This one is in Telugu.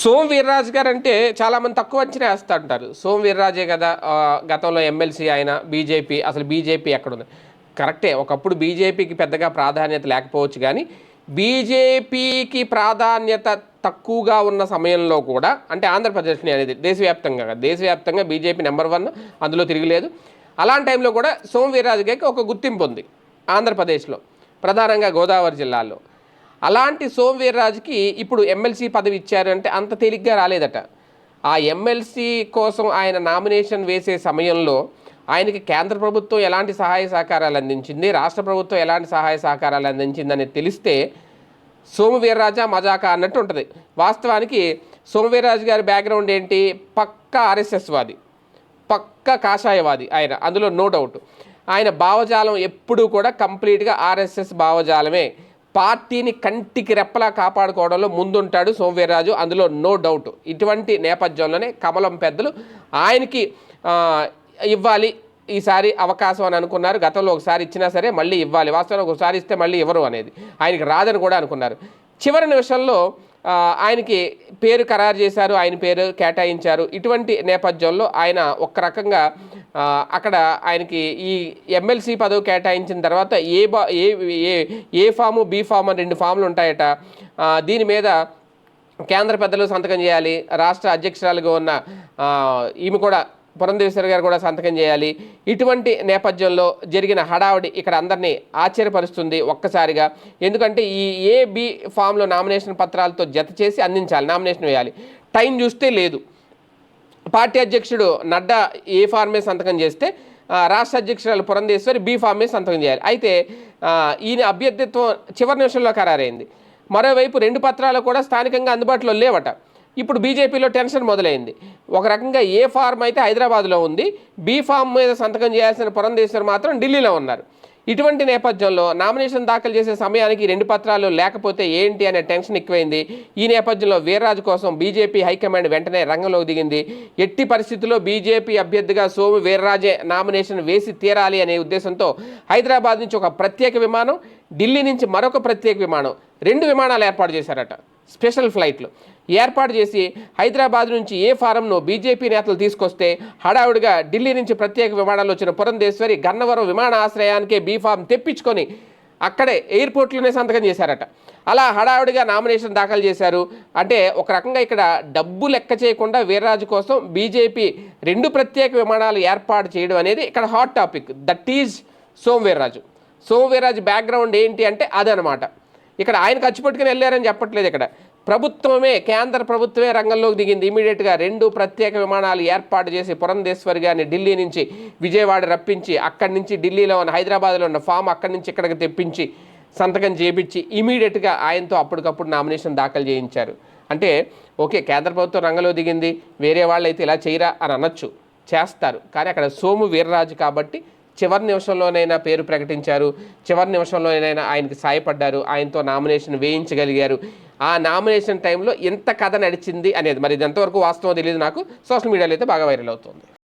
సోమ్ వీర్రాజు గారు అంటే చాలామంది తక్కువ అంచనా వేస్తూ ఉంటారు సోమ్ వీర్రాజే కదా గతంలో ఎమ్మెల్సీ ఆయన బీజేపీ అసలు బీజేపీ ఎక్కడుంది? కరెక్టే ఒకప్పుడు బీజేపీకి పెద్దగా ప్రాధాన్యత లేకపోవచ్చు కానీ బీజేపీకి ప్రాధాన్యత తక్కువగా ఉన్న సమయంలో కూడా అంటే ఆంధ్రప్రదేశ్ని అనేది దేశవ్యాప్తంగా దేశవ్యాప్తంగా బీజేపీ నెంబర్ వన్ అందులో తిరగలేదు. అలాంటి టైంలో కూడా సోమ్ వీర్రాజు గారికి ఒక గుర్తింపు ఉంది ఆంధ్రప్రదేశ్లో ప్రధానంగా గోదావరి జిల్లాలో. అలాంటి సోమవీర్రాజుకి ఇప్పుడు ఎమ్మెల్సీ పదవి ఇచ్చారంటే అంత తేలిగ్గా రాలేదట. ఆ ఎమ్మెల్సీ కోసం ఆయన నామినేషన్ వేసే సమయంలో ఆయనకి కేంద్ర ప్రభుత్వం ఎలాంటి సహాయ సహకారాలు అందించింది రాష్ట్ర ప్రభుత్వం ఎలాంటి సహాయ సహకారాలు అందించిందని తెలిస్తే సోమవీర్రాజా మజాకా అన్నట్టు ఉంటుంది. వాస్తవానికి సోమవీర్రాజు గారి బ్యాక్గ్రౌండ్ ఏంటి? పక్క ఆర్ఎస్ఎస్ వాది. పక్క కాషాయవాది ఆయన అందులో నో డౌట్. ఆయన భావజాలం ఎప్పుడూ కూడా కంప్లీట్గా ఆర్ఎస్ఎస్ భావజాలమే. పార్టీని కంటికి రెప్పలా కాపాడుకోవడంలో ముందుంటాడు సోమవీర్రాజు. అందులో నో డౌట్. ఇటువంటి నేపథ్యంలోనే కమలం పెద్దలు ఆయనకి ఇవ్వాలి. ఈసారి అవకాశం అని అనుకున్నారు. గతంలో ఒకసారి ఇచ్చినా సరే మళ్ళీ ఇవ్వాలి. వాస్తవానికి ఒకసారి ఇస్తే మళ్ళీ ఇవ్వరు అనేది. ఆయనకి రాదని కూడా అనుకున్నారు. చివరి నిమిషంలో ఆయనకి పేరు ఖరారు చేశారు ఆయన పేరు కేటాయించారు. ఇటువంటి నేపథ్యంలో ఆయన ఒక రకంగా అక్కడ ఆయనకి ఈ ఎమ్మెల్సీ పదవి కేటాయించిన తర్వాత ఏ బా A A A form B form అని రెండు ఫామ్లు ఉంటాయట. దీని మీద కేంద్ర పెద్దలు సంతకం చేయాలి. రాష్ట్ర అధ్యక్షురాలుగా ఉన్న ఈమె కూడా పురంధేశ్వరి గారు కూడా సంతకం చేయాలి. ఇటువంటి నేపథ్యంలో జరిగిన హడావుడి ఇక్కడ అందరినీ ఆశ్చర్యపరుస్తుంది ఒక్కసారిగా. ఎందుకంటే ఈ ఏబి ఫామ్లో నామినేషన్ పత్రాలతో జత చేసి అందించాలి నామినేషన్ వేయాలి. టైం చూస్తే లేదు. పార్టీ అధ్యక్షుడు నడ్డా ఏ ఫార్మే సంతకం చేస్తే రాష్ట్ర అధ్యక్షురాలు పురంధేశ్వరి బి ఫార్మే సంతకం చేయాలి. అయితే ఈయన అభ్యర్థిత్వం చివరి నిమిషంలో ఖరారైంది. మరోవైపు రెండు పత్రాలు కూడా స్థానికంగా అందుబాటులో లేవట. ఇప్పుడు బీజేపీలో టెన్షన్ మొదలైంది. ఒక రకంగా ఏ ఫార్మ్ అయితే హైదరాబాద్లో ఉంది బీ ఫామ్ మీద సంతకం చేయాల్సిన పురంధేశ్వర్ మాత్రం ఢిల్లీలో ఉన్నారు. ఇటువంటి నేపథ్యంలో నామినేషన్ దాఖలు చేసే సమయానికి రెండు పత్రాలు లేకపోతే ఏంటి అనే టెన్షన్ ఎక్కువైంది. ఈ నేపథ్యంలో వీర్రాజు కోసం బీజేపీ హైకమాండ్ వెంటనే రంగంలోకి దిగింది. ఎట్టి పరిస్థితుల్లో బీజేపీ అభ్యర్థిగా సోము వీర్రాజే నామినేషన్ వేసి తీరాలి అనే ఉద్దేశంతో హైదరాబాద్ నుంచి ఒక ప్రత్యేక విమానం ఢిల్లీ నుంచి మరొక ప్రత్యేక విమానం రెండు విమానాలు ఏర్పాటు చేశారట. స్పెషల్ ఫ్లైట్లు. ఏర్పాటు చేసి హైదరాబాద్ నుంచి ఏ ఫారంను బీజేపీ నేతలు తీసుకొస్తే హడావుడిగా ఢిల్లీ నుంచి ప్రత్యేక విమానాలు వచ్చిన పురంధేశ్వరి గన్నవరం విమానాశ్రయానికే బీ ఫామ్ తెప్పించుకొని అక్కడే ఎయిర్పోర్ట్లోనే సంతకం చేశారట. అలా హడావుడిగా నామినేషన్ దాఖలు చేశారు. అంటే ఒక రకంగా ఇక్కడ డబ్బు లెక్క చేయకుండా వీర్రాజు కోసం బీజేపీ రెండు ప్రత్యేక విమానాలు ఏర్పాటు చేయడం అనేది ఇక్కడ hot topic. That is Som Veerraju. Som Veerraju background ఏంటి అంటే అదనమాట. ఇక్కడ ఆయన ఖర్చు పెట్టుకుని వెళ్ళారని చెప్పట్లేదు ఇక్కడ. ప్రభుత్వమే కేంద్ర ప్రభుత్వమే రంగంలోకి దిగింది. ఇమీడియట్గా రెండు ప్రత్యేక విమానాలు ఏర్పాటు చేసి పురంధేశ్వరి గారిని ఢిల్లీ నుంచి విజయవాడ రప్పించి అక్కడి నుంచి ఢిల్లీలో ఉన్న హైదరాబాద్లో ఉన్న ఫామ్ అక్కడి నుంచి ఇక్కడికి తెప్పించి సంతకం చేపించి ఇమీడియట్గా ఆయనతో అప్పటికప్పుడు నామినేషన్ దాఖలు చేయించారు. అంటే ఓకే కేంద్ర ప్రభుత్వం రంగంలో దిగింది వేరే వాళ్ళు అయితే ఇలా చేయరా అని అనొచ్చు చేస్తారు. కానీ అక్కడ సోము వీర్రాజు కాబట్టి చివరి నిమిషంలోనైనా పేరు ప్రకటించారు. చివరి నిమిషంలోనైనా ఆయనకి సాయపడ్డారు. ఆయనతో నామినేషన్ వేయించగలిగారు. ఆ నామినేషన్ టైంలో ఎంత కథ నడిచింది అనేది మరి ఇది ఎంతవరకు వాస్తవం తెలియదు నాకు. సోషల్ మీడియాలో అయితే బాగా వైరల్ అవుతుంది.